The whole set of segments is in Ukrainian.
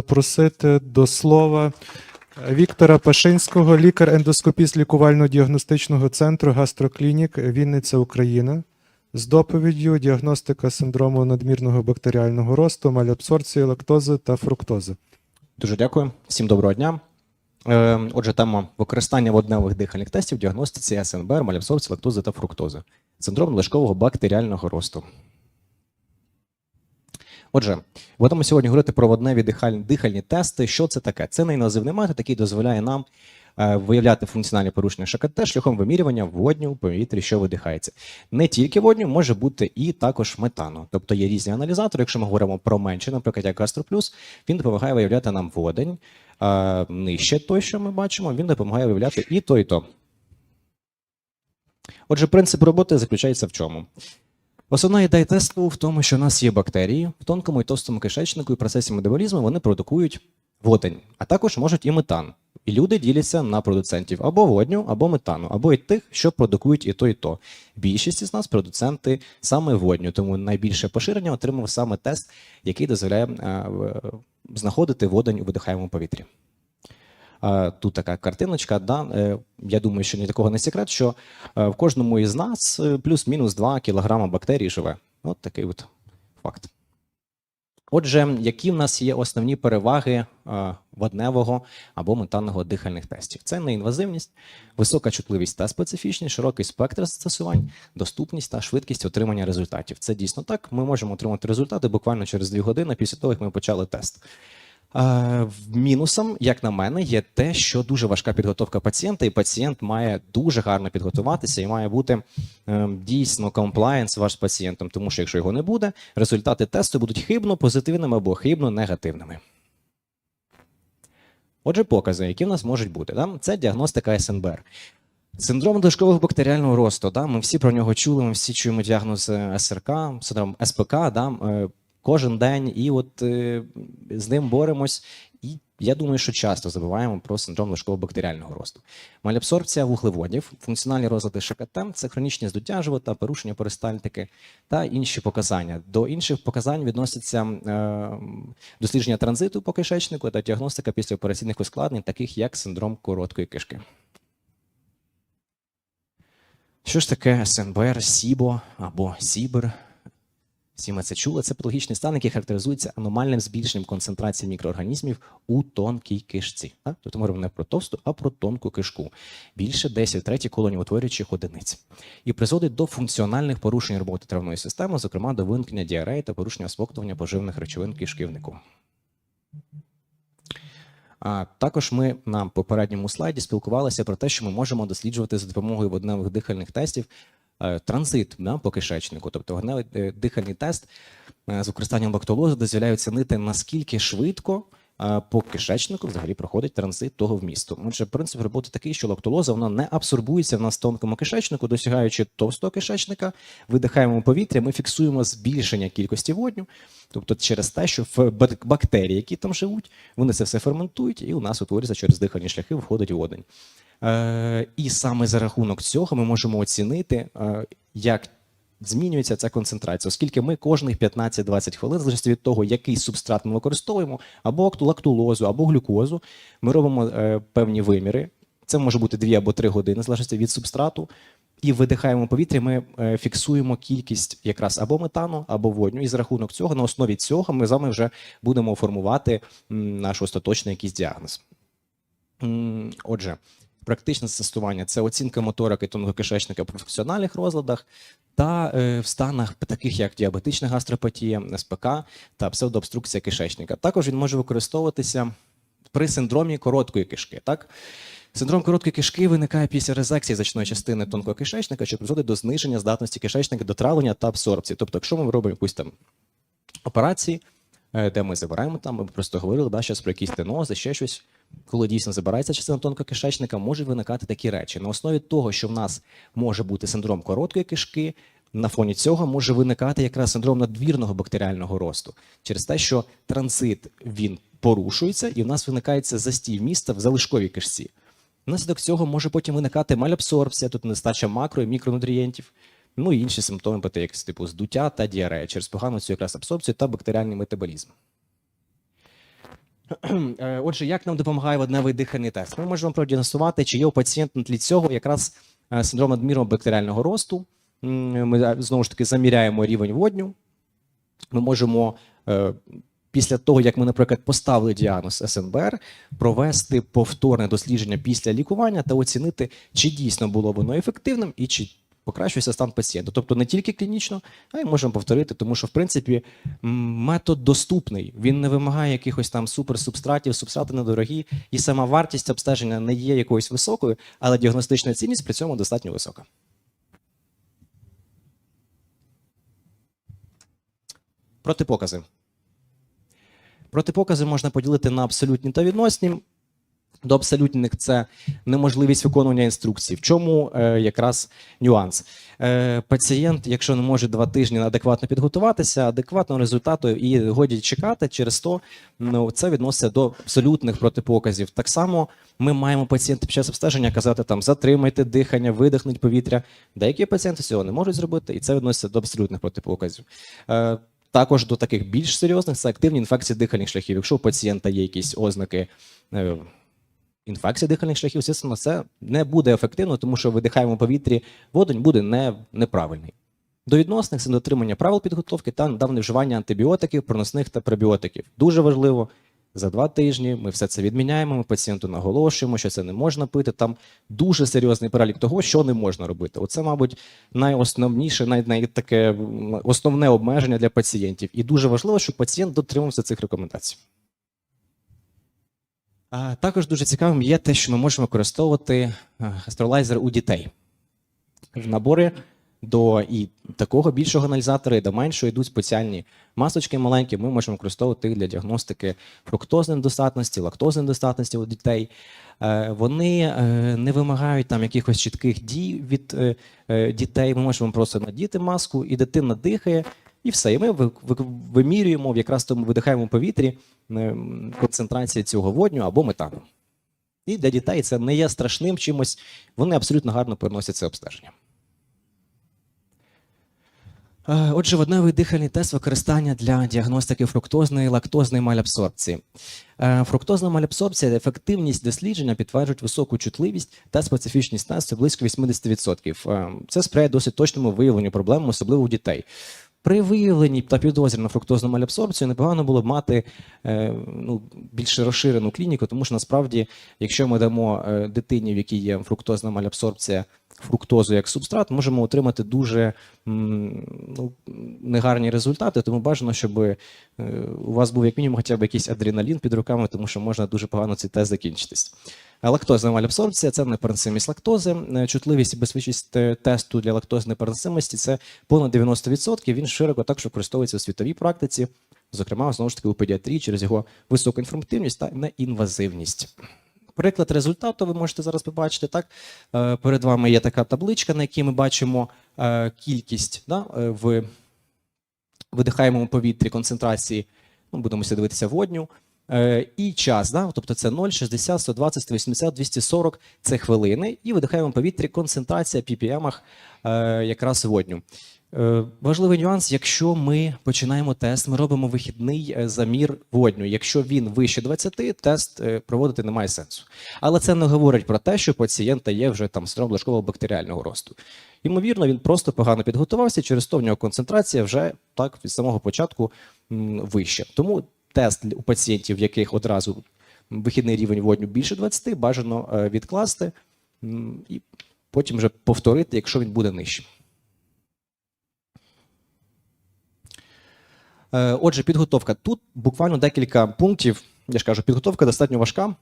запросити до слова Віктора Пашинського, лікар-ендоскопіст лікувально-діагностичного центру гастроклінік Вінниця Україна з доповіддю діагностика синдрому надмірного бактеріального росту, малябсорції, лактози та фруктози. Дуже дякую. Всім доброго дня. Е, Отже, тема використання водневих дихальних тестів в діагностиці СНБР, малябсорбції, лактози та фруктози. Синдром надлишкового бактеріального росту. Отже, будемо сьогодні говорити про водневі дихальні, дихальні тести. Що це таке? Це неінвазивний метод, який дозволяє нам е, виявляти функціональні порушення ШКТ шляхом вимірювання водню у повітрі, що видихається. Не тільки водню, може бути і також метану. Тобто є різні аналізатори. Якщо ми говоримо про менше, наприклад, як Гастроплюс, він допомагає виявляти нам водень. А нижче той, що ми бачимо, він допомагає виявляти і то, і то. Отже, принцип роботи заключається в чому? Основна ідея тесту в тому, що у нас є бактерії в тонкому і товстому кишечнику, і процесі метаболізму вони продукують водень, а також можуть і метан. І люди діляться на продуцентів або водню, або метану, або і тих, що продукують і то, і то. Більшість із нас продуценти саме водню, тому найбільше поширення отримав саме тест, який дозволяє е, знаходити водень у видихаємому повітрі. Тут така картиночка. Да? е, Я думаю, що ні такого не секрет, що е, в кожному із нас е, плюс-мінус 2 кілограма бактерій живе. От такий от факт. Отже, які в нас є основні переваги водневого або метанного дихальних тестів? Це неінвазивність, висока чутливість та специфічність, широкий спектр застосувань, доступність та швидкість отримання результатів. Це дійсно так. Ми можемо отримати результати буквально через 2 години після того, як ми почали тест. Е, Мінусом, як на мене, є те, що дуже важка підготовка пацієнта, і пацієнт має дуже гарно підготуватися і має бути е, дійсно комплаєнс ваш з пацієнтом, тому що якщо його не буде, результати тесту будуть хибно позитивними або хибно негативними. Отже, покази, які в нас можуть бути, да? це діагностика СНБР. Синдром дошкового бактеріального росту. Да? Ми всі про нього чули, ми всі чуємо діагноз е, СРК, синдром СПК, да? Кожен день, і от е, з ним боремось. І я думаю, що часто забуваємо про синдром лужкового бактеріального росту. Малябсорбція вуглеводів, функціональні розлади ШКТ, це хронічні здуття живота, порушення перистальтики та інші показання. До інших показань відносяться е, дослідження транзиту по кишечнику та діагностика післяопераційних ускладнень, таких як синдром короткої кишки. Що ж таке СНБР, СІБО або СІБР? Всі ми це чули. Це патологічний стан, який характеризується аномальним збільшенням концентрації мікроорганізмів у тонкій кишці. Так? Тобто ми говоримо не про товсту, а про тонку кишку. Більше 10 треті колоніутворюючих одиниць. І призводить до функціональних порушень роботи травної системи, зокрема до виникнення діареї та порушення осмоктування поживних речовин кишківнику. А також ми на попередньому слайді спілкувалися про те, що ми можемо досліджувати за допомогою водневих дихальних тестів транзит да, по кишечнику. Тобто водневий е, дихальний тест е, з використанням лактолозу дозволяє оцінити, наскільки швидко е, по кишечнику взагалі проходить транзит того вмісту. Отже, принцип роботи такий, що лактолоза вона не абсорбується в нас тонкому кишечнику, досягаючи товстого кишечника, видихаємо повітря, ми фіксуємо збільшення кількості водню, тобто через те, що бактерії, які там живуть, вони це все ферментують, і у нас утворюється через дихальні шляхи, входить водень. Е, і саме за рахунок цього ми можемо оцінити, е, як змінюється ця концентрація, оскільки ми кожних 15-20 хвилин, в залежності від того, який субстрат ми використовуємо, або лактулозу, або глюкозу, ми робимо е, певні виміри. Це може бути 2 або 3 години, в залежності від субстрату. І видихаємо повітря, ми фіксуємо кількість якраз або метану, або водню. І за рахунок цього, на основі цього, ми з вами вже будемо формувати наш остаточний якийсь діагноз. Отже, практичне застосування це оцінка моторики тонкого кишечника при функціональних розладах та е, в станах таких як діабетична гастропатія, СПК та псевдообструкція кишечника. Також він може використовуватися при синдромі короткої кишки. Так? Синдром короткої кишки виникає після резекції значної частини тонкого кишечника, що призводить до зниження здатності кишечника до травлення та абсорбції. Тобто, якщо ми робимо якусь там операції, е, де ми забираємо там, ми просто говорили да, зараз про якісь тенози, ще щось. Коли дійсно забирається частина тонкого кишечника, можуть виникати такі речі. На основі того, що в нас може бути синдром короткої кишки, на фоні цього може виникати якраз синдром надвірного бактеріального росту через те, що транзит він порушується, і в нас виникає застій міста в залишковій кишці. Внаслідок цього може потім виникати малябсорбція, тут нестача макро і мікронутрієнтів, ну і інші симптоми ПТ, як типу здуття та діарея через погану цю якраз абсорбцію та бактеріальний метаболізм. Е, Отже, як нам допомагає водневий дихальний тест? Ми можемо продіагностувати, чи є у пацієнта на тлі цього якраз е, синдром надмірного бактеріального росту. Ми е, знову ж таки заміряємо рівень водню. Ми можемо після того, як ми, наприклад, поставили діагноз СНБР, провести повторне дослідження після лікування та оцінити, чи дійсно було воно ефективним і чи покращується стан пацієнта. Тобто не тільки клінічно, а й можемо повторити, тому що в принципі метод доступний. Він не вимагає якихось там суперсубстратів, субстрати недорогі, і сама вартість обстеження не є якоюсь високою, але діагностична цінність при цьому достатньо висока. Протипокази. Протипокази можна поділити на абсолютні та відносні. До абсолютних це неможливість виконування інструкцій. В чому е, якраз нюанс? Е, пацієнт, якщо не може два тижні адекватно підготуватися, адекватного результату і годі чекати, через то ну, це відноситься до абсолютних протипоказів. Так само ми маємо пацієнта під час обстеження казати там затримайте дихання, видихніть повітря. Деякі пацієнти цього не можуть зробити, і це відноситься до абсолютних протипоказів. Е, також до таких більш серйозних це активні інфекції дихальних шляхів. Якщо у пацієнта є якісь ознаки інфекції дихальних шляхів, звісно, це не буде ефективно, тому що видихаємо повітрі, водень буде не, неправильний. До відносних це дотримання правил підготовки та недавне вживання антибіотиків, проносних та пребіотиків. Дуже важливо. За два тижні ми все це відміняємо. Ми пацієнту наголошуємо, що це не можна пити. Там дуже серйозний перелік того, що не можна робити. Оце, мабуть, найосновніше, най, най, таке основне обмеження для пацієнтів. І дуже важливо, щоб пацієнт дотримався цих рекомендацій. Також дуже цікавим є те, що ми можемо використовувати е, гастролайзер у дітей. В наборі до і такого більшого аналізатора, і до меншого йдуть спеціальні масочки маленькі. Ми можемо використовувати їх для діагностики фруктозної недостатності, лактозної недостатності у дітей. Е, Вони е, не вимагають там якихось чітких дій від дітей. Ми можемо просто надіти маску, і дитина дихає, і все. І ми ви- ви- вимірюємо в якраз тому видихаємо повітрі концентрації цього водню або метану. І для дітей це не є страшним чимось. Вони абсолютно гарно переносять це обстеження. Е, Отже, водневий дихальний тест використання для діагностики фруктозної лактозної малябсорбції. Е, Фруктозна малябсорбція, ефективність дослідження підтверджують високу чутливість та специфічність тесту близько 80%. Е, Це сприяє досить точному виявленню проблем, особливо у дітей. При виявленні та підозрі на фруктозну малябсорбцію непогано було б мати е, ну, більш розширену клініку, тому що насправді, якщо ми дамо е, дитині, в якій є фруктозна малябсорбція, фруктозу як субстрат, можемо отримати дуже ну, негарні результати. Тому бажано, щоб е, у вас був як мінімум хоча б якийсь адреналін під руками, тому що можна дуже погано цей тест закінчитись. Лактозна малябсорбція це непереносимість лактози, е, чутливість і безпечність тесту для лактозної переносимості це понад 90%. Він широко також використовується у світовій практиці, зокрема, знову ж таки у педіатрії через його високу інформативність та неінвазивність. Приклад результату ви можете зараз побачити. Так Е, перед вами є така табличка, на якій ми бачимо е, кількість да, в видихаємому повітрі концентрації. Ну, будемо дивитися водню. Е, І час, да? тобто це 0, 60, 120, 180, 240 це хвилини, і видихаємо повітрі концентрація ppm е, якраз водню. Е, Важливий нюанс, якщо ми починаємо тест, ми робимо вихідний замір водню. Якщо він вище 20, тест проводити немає сенсу. Але це не говорить про те, що пацієнта є вже там синдром блажкового бактеріального росту. Ймовірно, він просто погано підготувався, через то в нього концентрація вже так від самого початку вища. Тому тест у пацієнтів, в яких одразу вихідний рівень водню більше 20, бажано е, відкласти і потім вже повторити, якщо він буде нижчим. Е, Отже, підготовка. Тут буквально декілька пунктів. Я ж кажу, підготовка достатньо важка.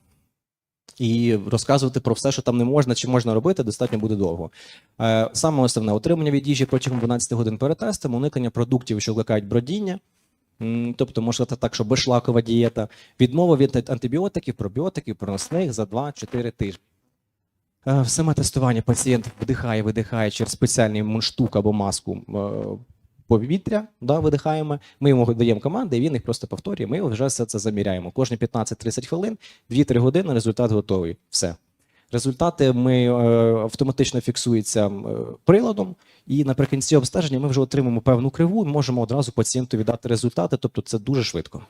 І розказувати про все, що там не можна чи можна робити, достатньо буде довго. Е, Саме основне утримання від їжі протягом 12 годин перед тестом, уникнення продуктів, що викликають бродіння. Тобто, сказати так, що безшлакова дієта, відмова від антибіотиків, пробіотиків, проносних за 2-4 тижні. Е, Саме тестування пацієнт вдихає, видихає через спеціальний мундштук або маску е, повітря, да, видихаємо. Ми йому даємо команди, і він їх просто повторює. Ми вже все це заміряємо. Кожні 15-30 хвилин, 2-3 години, результат готовий. Все. Результати ми е, автоматично фіксуються е, приладом, і наприкінці обстеження ми вже отримаємо певну криву і можемо одразу пацієнту віддати результати, тобто це дуже швидко.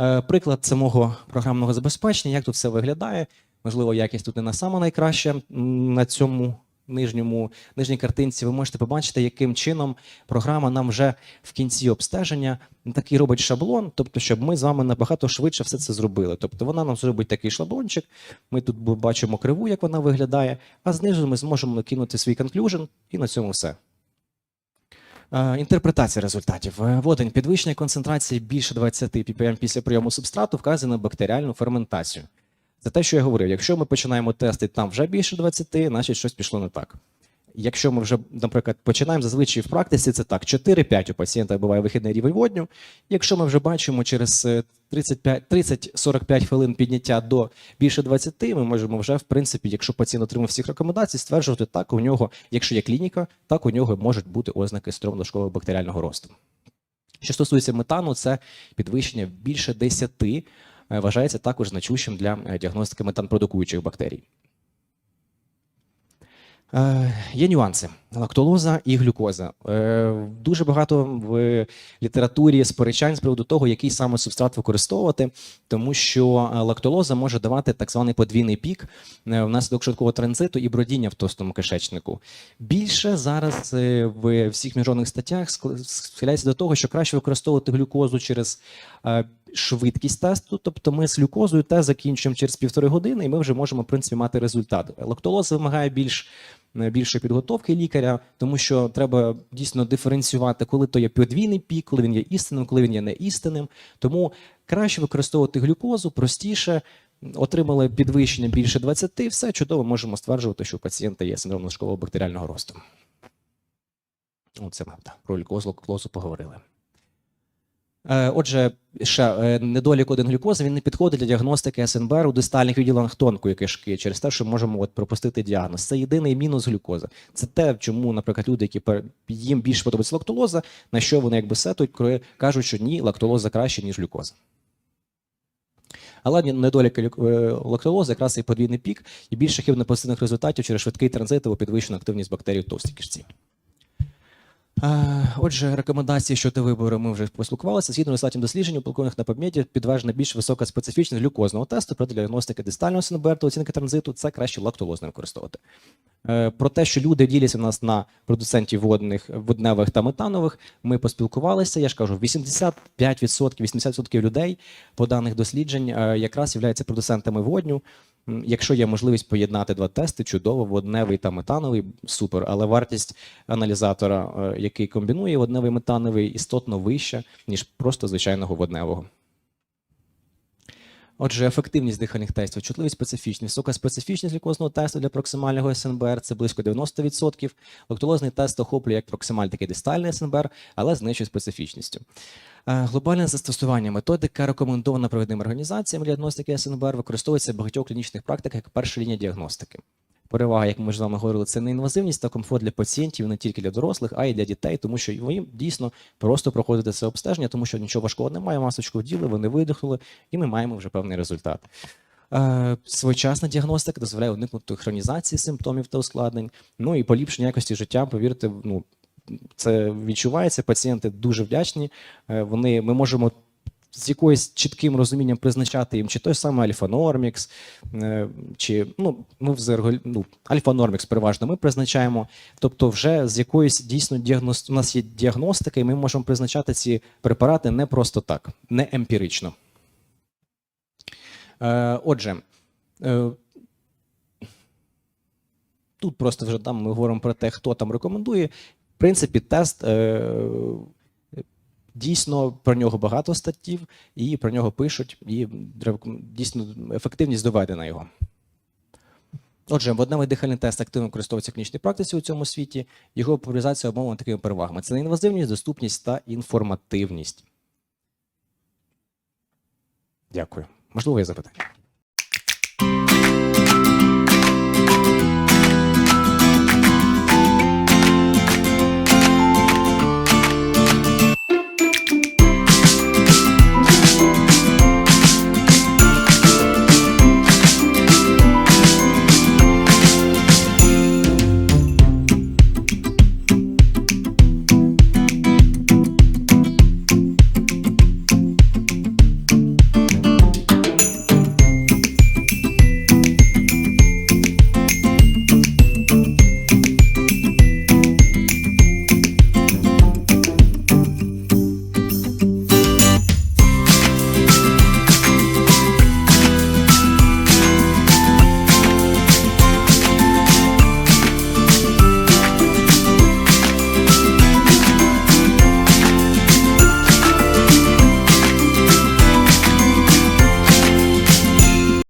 Е, Приклад самого програмного забезпечення, як тут все виглядає. Можливо, якість тут не на сама найкраща на цьому нижньому нижній картинці. Ви можете побачити, яким чином програма нам вже в кінці обстеження такий робить шаблон, тобто, щоб ми з вами набагато швидше все це зробили. Тобто вона нам зробить такий шаблончик. Ми тут бачимо криву, як вона виглядає, а знизу ми зможемо накинути свій конклюжен, і на цьому все. Е, Інтерпретація результатів. Е, Водень підвищення концентрації більше 20 ppm після прийому субстрату вказує на бактеріальну ферментацію. Це те, що я говорив. Якщо ми починаємо тести там вже більше 20, значить щось пішло не так. Якщо ми вже, наприклад, починаємо зазвичай в практиці, це так: 4-5 у пацієнта буває вихідний рівень водню. Якщо ми вже бачимо через е, 35 30-45 хвилин підняття до більше 20, ми можемо вже, в принципі, якщо пацієнт отримав всіх рекомендацій, стверджувати, так у нього, якщо є клініка, так у нього можуть бути ознаки стромно бактеріального росту. Що стосується метану, це підвищення більше 10 е, вважається також значущим для е, діагностики метанпродукуючих бактерій. Е, Є нюанси: лактолоза і глюкоза. Е, Дуже багато в літературі сперечань з приводу того, який саме субстрат використовувати, тому що е, лактолоза може давати так званий подвійний пік е, внаслідок швидкого транзиту і бродіння в товстому кишечнику. Більше зараз е, в всіх міжнародних статтях схиляється до того, що краще використовувати глюкозу через е, швидкість тесту. Тобто ми з глюкозою тест закінчуємо через півтори години, і ми вже можемо в принципі мати результат. Лактолоза вимагає більш е, більшої підготовки лікаря, тому що треба дійсно диференціювати, коли то є подвійний пік, коли він є істинним, коли він є неістинним. Тому краще використовувати глюкозу, простіше. Отримали підвищення більше 20, все чудово можемо стверджувати, що у пацієнта є синдром надлишкового бактеріального росту. Оце ми да, про лактозу поговорили. Е, Отже, ще е, недолік один глюкози він не підходить для діагностики СНБР у дистальних відділах тонкої кишки через те, що можемо от пропустити діагноз. Це єдиний мінус глюкоза. Це те, чому, наприклад, люди, які їм більше подобається лактолоза, на що вони якби сетують, кажуть, що ні, лактолоза краще, ніж глюкоза. Але недоліки е, лактолози якраз і подвійний пік і більше хибно позитивних результатів через швидкий транзит або підвищену активність бактерій в товстій кишці. Отже, рекомендації щодо вибору ми вже поспілкувалися. Згідно результатів досліджень, у полковних на PubMed підтверджена більш висока специфічність глюкозного тесту проти діагностики дистального синоберту оцінки транзиту. Це краще лактолозне використовувати. Е, Про те, що люди діляться у нас на продуцентів водних, водневих та метанових, ми поспілкувалися. Я ж кажу, 85%, 80% людей по даних досліджень е, якраз являються продуцентами водню. Якщо є можливість поєднати два тести, чудово, водневий та метановий, супер. Але вартість аналізатора, е, який комбінує водневий метановий, істотно вища, ніж просто звичайного водневого. Отже, ефективність дихальних тестів, чутливість специфічність, висока специфічність лікозного тесту для проксимального СНБР це близько 90%. Лактулозний тест охоплює як проксималь, так і дистальний СНБР, але з нижчою специфічністю. Е, Глобальне застосування методика рекомендована провідними організаціями діагностики СНБР використовується в багатьох клінічних практиках як перша лінія діагностики. Перевага, як ми ж з вами говорили, це неінвазивність та комфорт для пацієнтів не тільки для дорослих, а й для дітей, тому що їм дійсно просто проходити це обстеження, тому що нічого важкого немає, масочку вділи, вони видихнули, і ми маємо вже певний результат. Е, Своєчасна діагностика дозволяє уникнути хронізації симптомів та ускладнень, ну і поліпшення якості життя, повірте, ну це відчувається. Пацієнти дуже вдячні. Е, Вони ми можемо з якоюсь чітким розумінням призначати їм чи той самий альфа-нормікс, е, чи ну, ми взагалі ну, альфа-нормікс переважно ми призначаємо. Тобто, вже з якоюсь дійсно діагност... у нас є діагностика, і ми можемо призначати ці препарати не просто так, не емпірично. Е, Отже, е, тут просто вже там ми говоримо про те, хто там рекомендує. В принципі, тест е, дійсно про нього багато статтів, і про нього пишуть, і дійсно ефективність доведена його. Отже, водневий дихальний тест активно використовується в клінічній практиці у цьому світі. Його популяризація обмовлена такими перевагами: це неінвазивність, доступність та інформативність. Дякую. Можливо, є запитання.